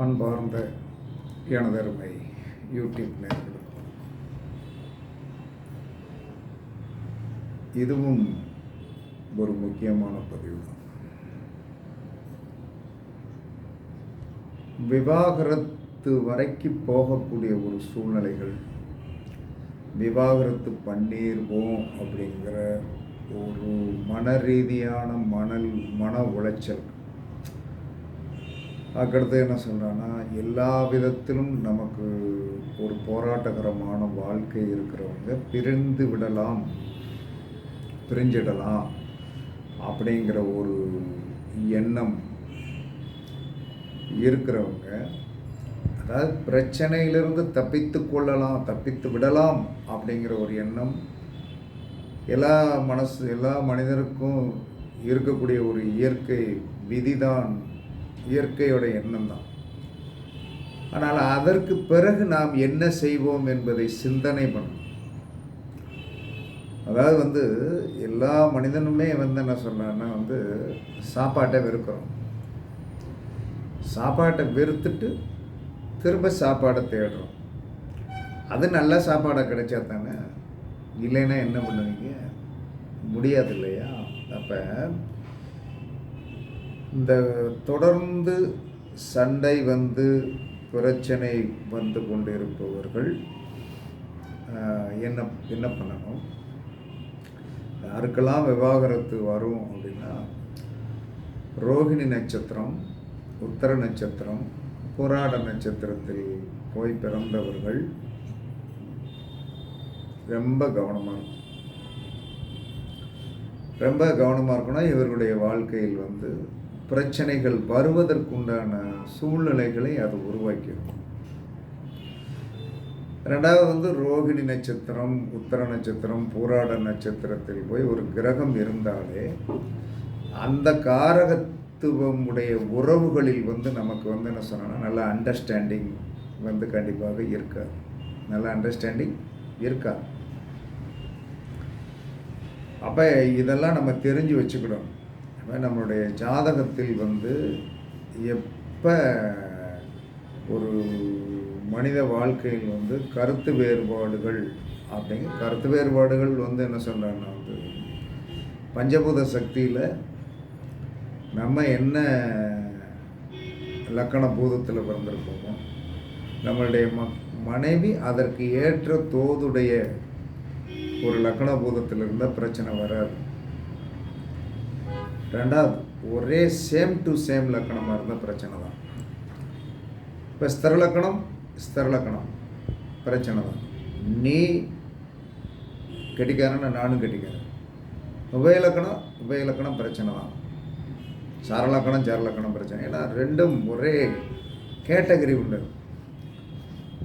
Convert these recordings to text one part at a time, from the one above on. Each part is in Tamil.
அன்பார்ந்த எனதருமை யூடியூப் நேர்களுக்கும் இதுவும் ஒரு முக்கியமான பதிவு தான் விவாகரத்து வரைக்கு போகக்கூடிய ஒரு சூழ்நிலைகள் விவாகரத்து பண்ணிடுவோம் அப்படிங்கிற ஒரு மன ரீதியான மணல் மன உளைச்சல் அதுக்கடுத்து என்ன சொல்கிறான்னா எல்லா விதத்திலும் நமக்கு ஒரு போராட்டகரமான வாழ்க்கை இருக்கிறவங்க பிரிந்து விடலாம் பிரிஞ்சிடலாம் அப்படிங்கிற ஒரு எண்ணம் இருக்கிறவங்க அதாவது பிரச்சனையிலிருந்து தப்பித்து கொள்ளலாம் தப்பித்து விடலாம் அப்படிங்கிற ஒரு எண்ணம் எல்லா மனசு எல்லா மனிதருக்கும் இருக்கக்கூடிய ஒரு இயற்கை விதிதான் இயற்கையோட எண்ணம் தான் ஆனால் அதற்கு பிறகு நாம் என்ன செய்வோம் என்பதை சிந்தனை பண்ணணும் அதாவது வந்து எல்லா மனிதனுமே வந்து என்ன சொல்கிறேன்னா வந்து சாப்பாட்டை வெறுக்கிறோம். சாப்பாட்டை வெறுத்துட்டு திரும்ப சாப்பாடை தேடுறோம். அது நல்ல சாப்பாடாக கிடைச்சா தானே இல்லைன்னா என்ன பண்ணுவீங்க? முடியாது இல்லையா? அப்போ இந்த தொடர்ந்து சண்டை வந்து பிரச்சனை வந்து கொண்டிருப்பவர்கள் என்ன என்ன பண்ணணும்? யாருக்கெல்லாம் விவாகரத்து வரும் அப்படின்னா ரோகிணி நட்சத்திரம் உத்தர நட்சத்திரம் புராட நட்சத்திரத்தில் போய் பிறந்தவர்கள் ரொம்ப கவனமாக இருக்கும் ரொம்ப கவனமாக இருக்கணும். இவர்களுடைய வாழ்க்கையில் வந்து பிரச்சனைகள் வருவதற்குண்டான சூழ்நிலைகளை அது உருவாக்கிடும். ரெண்டாவது வந்து ரோகிணி நட்சத்திரம் உத்தர நட்சத்திரம் பூராட நட்சத்திரத்தில் போய் ஒரு கிரகம் இருந்தாலே அந்த காரகத்துவம் உடைய உறவுகளில் வந்து நமக்கு வந்து என்ன சொன்னோன்னா நல்ல அண்டர்ஸ்டாண்டிங் வந்து கண்டிப்பாக இருக்காது. நல்ல அண்டர்ஸ்டாண்டிங் இருக்காது. அப்போ இதெல்லாம் நம்ம தெரிஞ்சு வச்சுக்கிடும் அதுமாதிரி நம்மளுடைய ஜாதகத்தில் வந்து எப்போ ஒரு மனித வாழ்க்கையில் வந்து கருத்து வேறுபாடுகள் அப்படிங்க கருத்து வேறுபாடுகள் வந்து என்ன சொல்கிறாங்கன்னா வந்து பஞ்சபூத சக்தியில் நம்ம என்ன லக்கண பூதத்தில் பிறந்திருக்கோமோ நம்மளுடைய ம மனைவி அதற்கு ஏற்ற தோதுடைய ஒரு லக்கண பூதத்தில் இருந்தால் பிரச்சனை வராது. ரெண்டாவது ஒரே சேம் டு சேம் லக்கணமாக இருந்தால் பிரச்சனை தான். இப்போ ஸ்தரலக்கணம் ஸ்தரலக்கணம் பிரச்சனை தான். நீ கட்டிக்காரன்னு நானும் கெட்டிக்காரன். உபயலக்கணம் உபயலக்கணம் பிரச்சனை தான். சரலக்கணம் சரலக்கணம் பிரச்சனை. ஏன்னா ரெண்டும் ஒரே கேட்டகரி உண்டு.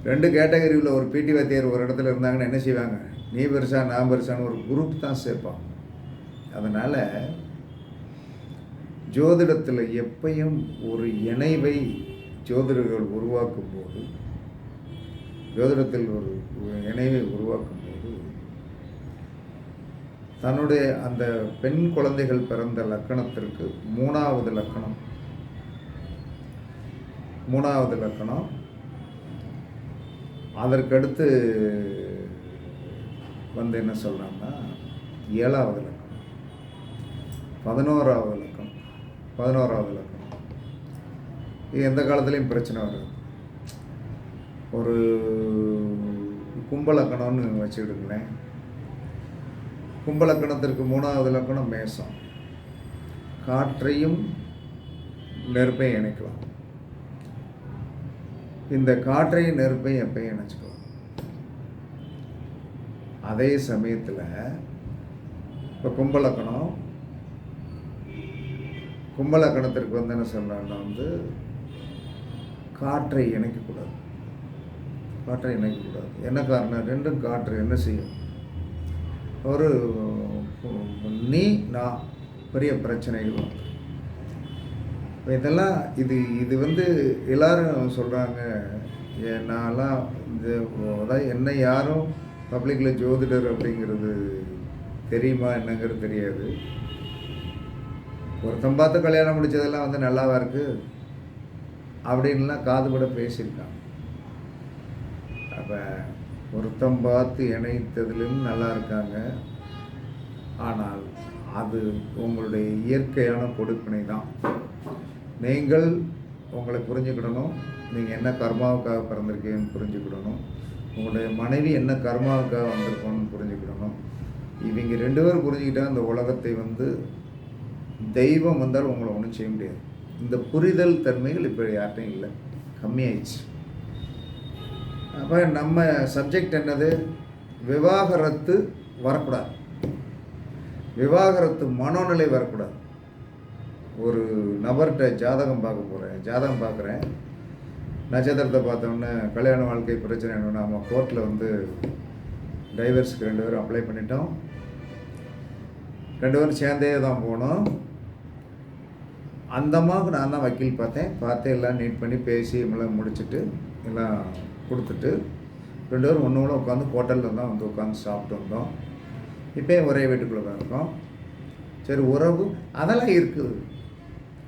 ரெண்டு கேட்டகரி உள்ள ஒரு பிடி வாத்தியார் ஒரு இடத்துல இருந்தாங்கன்னா என்ன செய்வாங்க? நீ பெருசா நான் பெருசான்னு ஒரு குரூப் தான் சேர்ப்பான். அதனால் ஜோதிடத்தில் எப்பையும் ஒரு இணைவை ஜோதிடர்கள் உருவாக்கும் போது ஜோதிடத்தில் ஒரு ஒரு இணைவை உருவாக்கும் போது தன்னுடைய அந்த பெண் குழந்தைகள் பிறந்த லக்கணத்திற்கு மூணாவது லக்கணம் மூணாவது லக்கணம் அதற்கடுத்து வந்து என்ன சொல்கிறாங்கன்னா ஏழாவது லக்கணம் பதினோராவது லக்கணம் பதினோராவது லக்கணம். இது எந்த காலத்துலேயும் பிரச்சனை வராது. ஒரு கும்பலக்கணம்னு வச்சுக்கிடுங்களேன். கும்பலக்கணத்திற்கு மூணாவது லக்கணம் மேசம். காற்றையும் நெருப்பையும் இணைக்கலாம். இந்த காற்றையும் நெருப்பையும் எப்பயும் இணைச்சிக்கலாம். அதே சமயத்தில் இப்போ கும்பலக்கணம் கும்பலக்கணத்திற்கு வந்து என்ன சொல்கிறாங்கன்னா வந்து காற்றை இணைக்கக்கூடாது. காற்றை இணைக்கக்கூடாது. என்ன காரணம்? ரெண்டும் காற்று என்ன செய்யும்? ஒரு நீ நான் பெரிய பிரச்சனைகள் வந்து இதெல்லாம் இது இது வந்து எல்லாரும் சொல்கிறாங்க நான்லாம் இந்த அதாவது என்ன யாரும் பப்ளிக்கில் ஜோதிடர் அப்படிங்கிறது தெரியுமா? என்னங்கிறது தெரியாது. ஒருத்தன் பார்த்து கல்யாணம் முடித்ததெல்லாம் வந்து நல்லாவா இருக்குது அப்படின்லாம் காது கூட பேசியிருக்காங்க. அப்போ ஒருத்தம் பார்த்து இணைத்ததிலும் நல்லா இருக்காங்க. ஆனால் அது உங்களுடைய இயற்கையான கொடுப்பினை தான். நீங்கள் உங்களை புரிஞ்சுக்கிடணும். நீங்கள் என்ன கர்மாவுக்காக பிறந்திருக்கீங்கன்னு புரிஞ்சுக்கிடணும். உங்களுடைய மனைவி என்ன கர்மாவுக்காக வந்திருக்கோன்னு புரிஞ்சுக்கிடணும். இவங்க ரெண்டு பேரும் புரிஞ்சுக்கிட்டால் இந்த உலகத்தை வந்து தெய்வம் வந்தாலும் உங்களை ஒன்றும் செய்ய முடியாது. இந்த புரிதல் தன்மைகள் இப்போ யார்ட்டையும் இல்லை. கம்மியாயிடுச்சு. அப்போ நம்ம சப்ஜெக்ட் என்னது? விவாகரத்து வரக்கூடாது. விவாகரத்து மனோநிலை வரக்கூடாது. ஒரு நபர்கிட்ட ஜாதகம் பார்க்க போகிறேன் ஜாதகம் பார்க்குறேன். நட்சத்திரத்தை பார்த்தோன்னே கல்யாண வாழ்க்கை பிரச்சனை என்னன்னா நம்ம கோர்ட்டில் வந்து டைவர்ஸ்க்கு ரெண்டு பேரும் அப்ளை பண்ணிட்டோம். ரெண்டு பேரும் சேர்ந்தே தான் போனோம். அந்த அம்மாவுக்கு நான் தான் வக்கீல் பார்த்தேன். பார்த்து எல்லாம் நீட் பண்ணி பேசி எல்லாம் முடிச்சுட்டு எல்லாம் கொடுத்துட்டு ரெண்டு பேரும் ஒன்று கூட உட்காந்து ஹோட்டலில் தான் வந்து உட்காந்து சாப்பிட்டு வந்தோம். இப்போ ஒரே வீட்டுக்குள்ளே தான் இருக்கோம். சரி உறவு அதெல்லாம் இருக்குது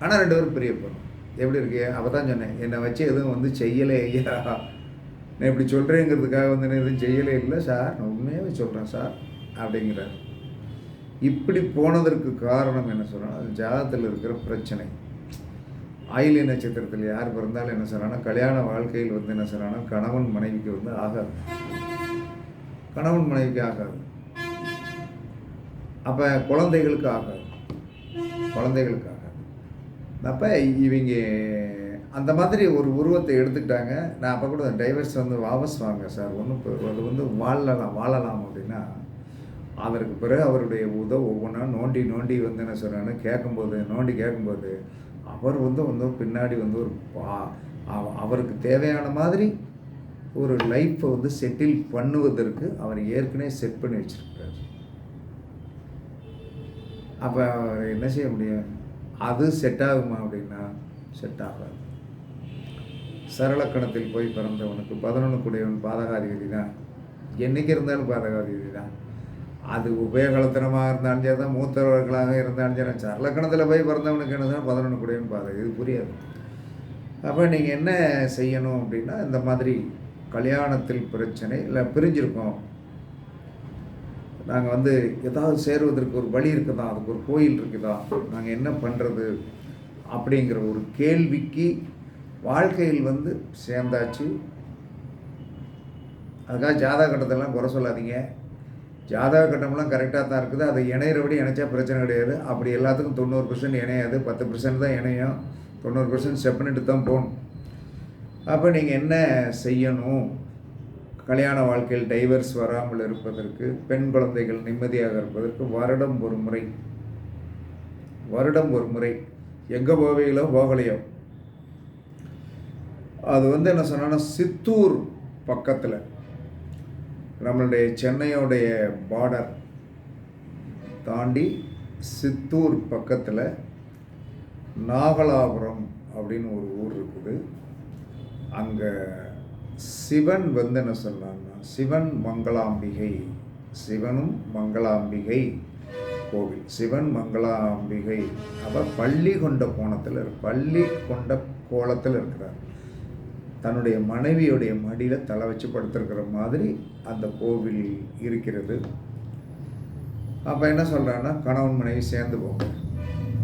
ஆனால் ரெண்டு பேரும் பெரிய போகிறோம் எப்படி இருக்கு? அவள் தான் சொன்னேன் என்னை வச்சு எதுவும் வந்து செய்யலை ஐயா. நான் இப்படி சொல்கிறேங்கிறதுக்காக வந்து எதுவும் செய்யலை இல்லை சார். நான் உண்மையாகவே சொல்கிறேன் சார் அப்படிங்கிறார். இப்படி போனதற்கு காரணம் என்ன சொல்கிறேன் அது ஜாதகத்தில் இருக்கிற பிரச்சனை. ஆயிலி நட்சத்திரத்தில் யார் பிறந்தாலும் என்ன சொல்கிறாங்கன்னா கல்யாண வாழ்க்கையில் வந்து என்ன சொல்கிறாங்கன்னா கணவன் மனைவிக்கு வந்து ஆகாது. கணவன் மனைவிக்கு ஆகாது. அப்போ குழந்தைகளுக்கு ஆகாது. குழந்தைகளுக்கு ஆகாது. அப்போ இவங்க அந்த மாதிரி ஒரு உருவத்தை எடுத்துக்கிட்டாங்க. நான் அப்போ கூட டைவர்ஸ் வந்து வாபஸ் வாங்க சார். ஒன்றும் அது வந்து வாழலாம் வாழலாம் அப்படின்னா அதற்கு பிறகு அவருடைய உதவ ஒவ்வொன்றா நோண்டி நோண்டி வந்து என்ன சொல்கிறான்னு கேட்கும்போது நோண்டி கேட்கும்போது அவர் வந்து வந்து பின்னாடி வந்து ஒரு அவருக்கு தேவையான மாதிரி ஒரு லைஃப்பை வந்து செட்டில் பண்ணுவதற்கு அவர் ஏற்கனவே செட் பண்ணி வச்சிருக்கிறார். அப்போ அவர் என்ன செய்ய முடியும்? அது செட் ஆகுமா அப்படின்னா செட் ஆகாது. சரளக்கணத்தில் போய் பிறந்தவனுக்கு பதினொன்று கூடியவன் பாதகாதிபதி தான். என்னைக்கு இருந்தாலும் பாதகாதிபதி தான். அது உபயோகலத்தனமாக இருந்தாலும் சரி தான் மூத்தவர்களாக இருந்தாலும் சரி சரலக்கணத்தில் போய் பிறந்தவனுக்கு என்ன பதினொன்று கூடியவன் பாரு இது புரியாது. அப்போ நீங்கள் என்ன செய்யணும் அப்படின்னா இந்த மாதிரி கல்யாணத்தில் பிரச்சனை இல்லை பிரிஞ்சிருக்கோம். நாங்கள் வந்து ஏதாவது சேருவதற்கு ஒரு வழி இருக்குதா? அதுக்கு ஒரு கோயில் இருக்குதா? நாங்கள் என்ன பண்ணுறது அப்படிங்கிற ஒரு கேள்விக்கு வாழ்க்கையில் வந்து சேர்ந்தாச்சு. அதுக்காக ஜாதகட்டத்தெல்லாம் குறை சொல்லாதீங்க. ஜாதக கட்டம்லாம் கரெக்டாக தான் இருக்குது. அதை இணையிறபடி இணைச்சா பிரச்சனை கிடையாது. அப்படி எல்லாத்துக்கும் தொண்ணூறு பர்சன்ட் இணையாது. பத்து பர்சன்ட் தான் இணையும். தொண்ணூறு பர்சன்ட் செப்பனிட்டு தான் போகணும். அப்போ நீங்கள் என்ன செய்யணும்? கல்யாண வாழ்க்கையில் டைவர்ஸ் வராமல் இருப்பதற்கு பெண் குழந்தைகள் நிம்மதியாக இருப்பதற்கு வருடம் ஒரு முறை. வருடம் ஒரு முறை. எங்கே போவீங்களோ போகலையோ. அது வந்து என்ன சொன்னால் சித்தூர் பக்கத்தில். நம்மளுடைய சென்னையோடைய பார்டர் தாண்டி சித்தூர் பக்கத்தில் நாகலாபுரம் அப்படின்னு ஒரு ஊர் இருக்குது. அங்கே சிவன் வந்து என்ன சொன்னான்னா சிவன் மங்களாம்பிகை சிவனும் மங்களாம்பிகை கோவில். சிவன் மங்களாம்பிகை. அவர் பள்ளி கொண்ட கோணத்தில் பள்ளி கொண்ட கோலத்தில் இருக்கிறார். தன்னுடைய மனைவியுடைய மடியில் தலை வச்சு படுத்திருக்கிற மாதிரி அந்த கோவில் இருக்கிறது. அப்போ என்ன சொல்கிறான்னா கணவன் மனைவி சேர்ந்து போங்க.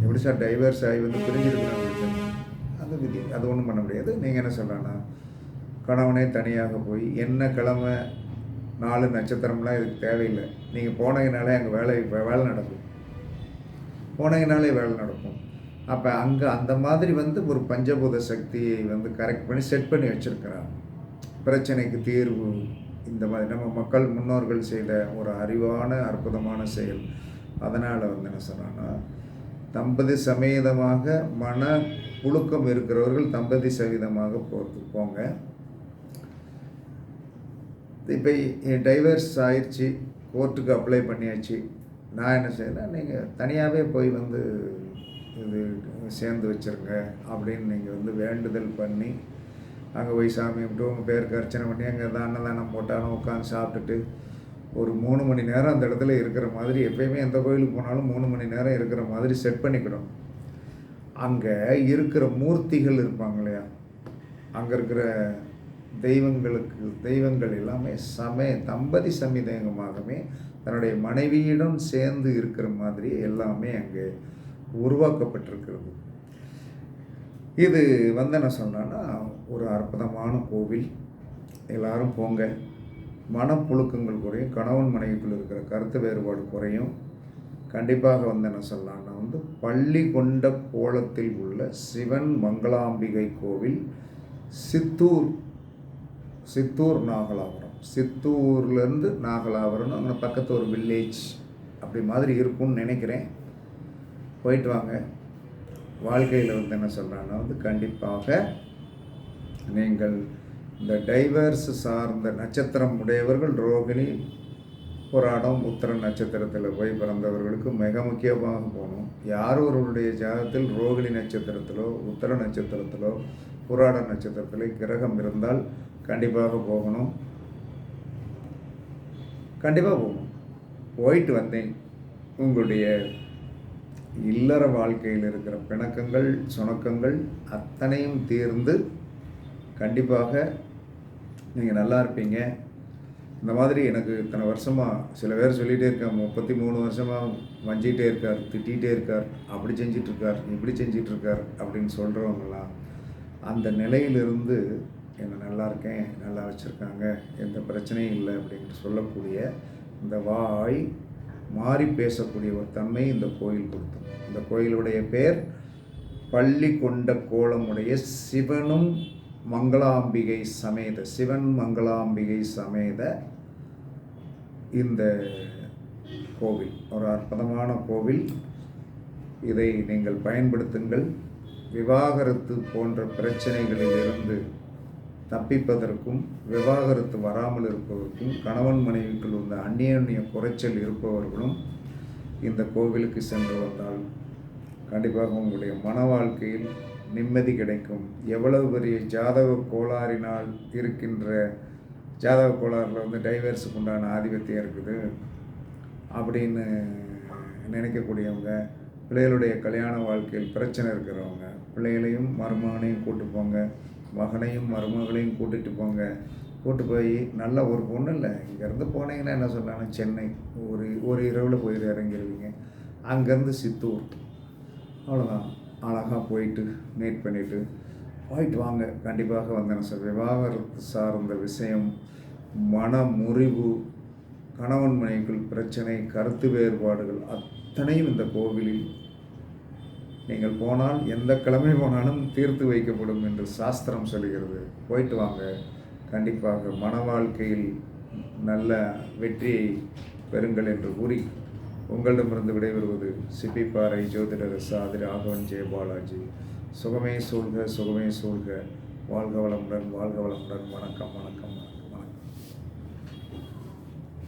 எப்படி சார் டைவர்ஸ் ஆகி வந்து பிரிஞ்சிருக்கிறாங்க அது விதி. அது ஒன்றும் பண்ண முடியாது. நீங்கள் என்ன சொல்கிறான்னா கணவனே தனியாக போய் என்ன கிழமை நாலு நட்சத்திரம்லாம் இதுக்கு தேவையில்லை. நீங்கள் போனீங்கனாலே அங்கே வேலை வேலை நடக்கும். போனீங்கனாலே வேலை நடக்கும். அப்போ அங்கே அந்த மாதிரி வந்து ஒரு பஞ்சபூத சக்தியை வந்து கரெக்ட் பண்ணி செட் பண்ணி வச்சுருக்கிறாங்க. பிரச்சனைக்கு தீர்வு இந்த மாதிரி நம்ம மக்கள் முன்னோர்கள் செய்த ஒரு அறிவான அற்புதமான செயல். அதனால் வந்து என்ன சொன்னான்னா தம்பதி சமேதமாக மன புழுக்கம் இருக்கிறவர்கள் தம்பதி சகிதமாக போகிறது போங்க. இப்போ டைவர்ஸ் ஆயிடுச்சு கோர்ட்டுக்கு அப்ளை பண்ணியாச்சு. நான் என்ன செய்யறேன் நீங்கள் தனியாகவே போய் வந்து இது சேர்ந்து வச்சுருங்க அப்படின்னு நீங்கள் வந்து வேண்டுதல் பண்ணி அங்கே போய் சாமி கும்பிட்டு உங்கள் பேருக்கு அர்ச்சனை பண்ணி அங்கே தான் அன்னதானம் போட்டாலும் உட்காந்து சாப்பிட்டுட்டு ஒரு மூணு மணி நேரம் அந்த இடத்துல இருக்கிற மாதிரி எப்பயுமே எந்த கோயிலுக்கு போனாலும் மூணு மணி நேரம் இருக்கிற மாதிரி செட் பண்ணிக்கணும். அங்கே இருக்கிற மூர்த்திகள் இருப்பாங்க இல்லையா? அங்கே இருக்கிற தெய்வங்களுக்கு தெய்வங்கள் எல்லாமே சமய தம்பதி சமிதங்கமாகவே தன்னுடைய மனைவியிடம் சேர்ந்து இருக்கிற மாதிரி எல்லாமே அங்கே உருவாக்கப்பட்டிருக்கிறது. இது வந்து என்ன சொன்னேன்னா ஒரு அற்புதமான கோவில். எல்லாரும் போங்க. மனப்புழுக்கங்கள் குறையும். கணவன் மனைவிக்குள் இருக்கிற கருத்து வேறுபாடு குறையும். கண்டிப்பாக வந்து என்ன சொல்லலாம்னா வந்து பள்ளி கொண்ட கோலத்தில் உள்ள சிவன் மங்களாம்பிகை கோவில் சித்தூர் சித்தூர் நாகலாபுரம். சித்தூர்லேருந்து நாகலாபுரம்னு அங்கே பக்கத்து ஒரு வில்லேஜ் அப்படி மாதிரி இருக்கும்னு நினைக்கிறேன். போயிட்டு வாங்க வாழ்க்கையில் வந்து என்ன சொல்கிறாங்கன்னா வந்து கண்டிப்பாக நீங்கள் இந்த டைவர்ஸ் சார்ந்த நட்சத்திரம் உடையவர்கள் ரோகிணி புராடம் உத்தர நட்சத்திரத்தில் போய் பிறந்தவர்களுக்கு மிக முக்கியமாக போகணும். யார் ஒருவருடைய ஜாதகத்தில் ரோகிணி நட்சத்திரத்திலோ உத்தர நட்சத்திரத்திலோ புராட நட்சத்திரத்திலோ கிரகம் இருந்தால் கண்டிப்பாக போகணும். கண்டிப்பாக போகணும். போயிட்டு வந்தேன். உங்களுடைய இல்லற வாழ்க்கையில் இருக்கிற பிணக்கங்கள் சுணக்கங்கள் அத்தனையும் தீர்ந்து கண்டிப்பாக நீங்கள் நல்லா இருப்பீங்க. இந்த மாதிரி எனக்கு இத்தனை வருஷமாக சில பேர் சொல்லிகிட்டே இருக்காங்க முப்பத்தி மூணு வருஷமாக வஞ்சிகிட்டே இருக்கார் திட்டிகிட்டே இருக்கார் அப்படி செஞ்சிட்ருக்கார் இப்படி செஞ்சிட்ருக்கார் அப்படின்னு சொல்கிறவங்களாம் அந்த நிலையிலிருந்து என்னை நல்லா இருக்கேன் நல்லா வச்சுருக்காங்க எந்த பிரச்சனையும் இல்லை அப்படின்ட்டு சொல்லக்கூடிய இந்த வாய் மாறி பேசக்கூடிய ஒரு தன்மை இந்த கோயில் கொடுத்தோம் இந்த கோயிலுடைய பெயர் பள்ளி கொண்ட கோலமுடைய சிவனும் மங்களாம்பிகை சமேத சிவன் மங்களாம்பிகை சமேத இந்த கோவில். ஒரு அற்புதமான கோவில். இதை நீங்கள் பயன்படுத்துங்கள். விவாகரத்து போன்ற பிரச்சனைகளிலிருந்து தப்பிப்பதற்கும் விவாகரத்து வராமல் இருப்பதற்கும் கணவன் மனைவிக்குள் உள்ள அந்நியோன்ய குறைச்சல் இருப்பவர்களும் இந்த கோவிலுக்கு சென்று வந்தால் கண்டிப்பாக உங்களுடைய மன வாழ்க்கையில் நிம்மதி கிடைக்கும். எவ்வளவு பெரிய ஜாதக கோளாறினால் இருக்கின்ற ஜாதக கோளாறில் வந்து டைவர்ஸுக்கு உண்டான ஆதிபத்தியம் இருக்குது அப்படின்னு நினைக்கக்கூடியவங்க பிள்ளைகளுடைய கல்யாண வாழ்க்கையில் பிரச்சனை இருக்கிறவங்க பிள்ளைகளையும் மருமகனையும் கூட்டு போங்க. மகனையும் மருமகளையும் கூட்டிகிட்டு போங்க. கூட்டு போய் நல்ல ஒரு பொண்ணு இல்லை இங்கேருந்து போனீங்கன்னா என்ன சொன்னாங்க? சென்னை. ஒரு ஒரு இரவில் போய் இறங்கிடுவீங்க அங்கேருந்து சித்தூர். அவ்வளோதான் அழகாக போயிட்டு மீட் பண்ணிவிட்டு போயிட்டு வாங்க. கண்டிப்பாக வந்தேன் சார். விவாகரத்து சார்ந்த விஷயம் மன முறிவு கணவன் மனைக்குள் பிரச்சனை கருத்து வேறுபாடுகள் அத்தனையும் இந்த கோவிலில் நீங்கள் போனால் எந்த கிழமை போனாலும் தீர்த்து வைக்கப்படும் என்று சாஸ்திரம் சொல்கிறது போயிட்டு வாங்க. கண்டிப்பாக மன வாழ்க்கையில் நல்ல வெற்றியை பெறுங்கள் என்று கூறி உங்களிடமிருந்து விடைபெறுவது சிப்பிப்பாறை ஜோதிடர் சாதி ராகவன் ஜெயபாலாஜி சுகமே சூழ்க சுகமே சூழ்க. வாழ்க வளமுடன் வாழ்க வளமுடன். வணக்கம் வணக்கம் வணக்கம்.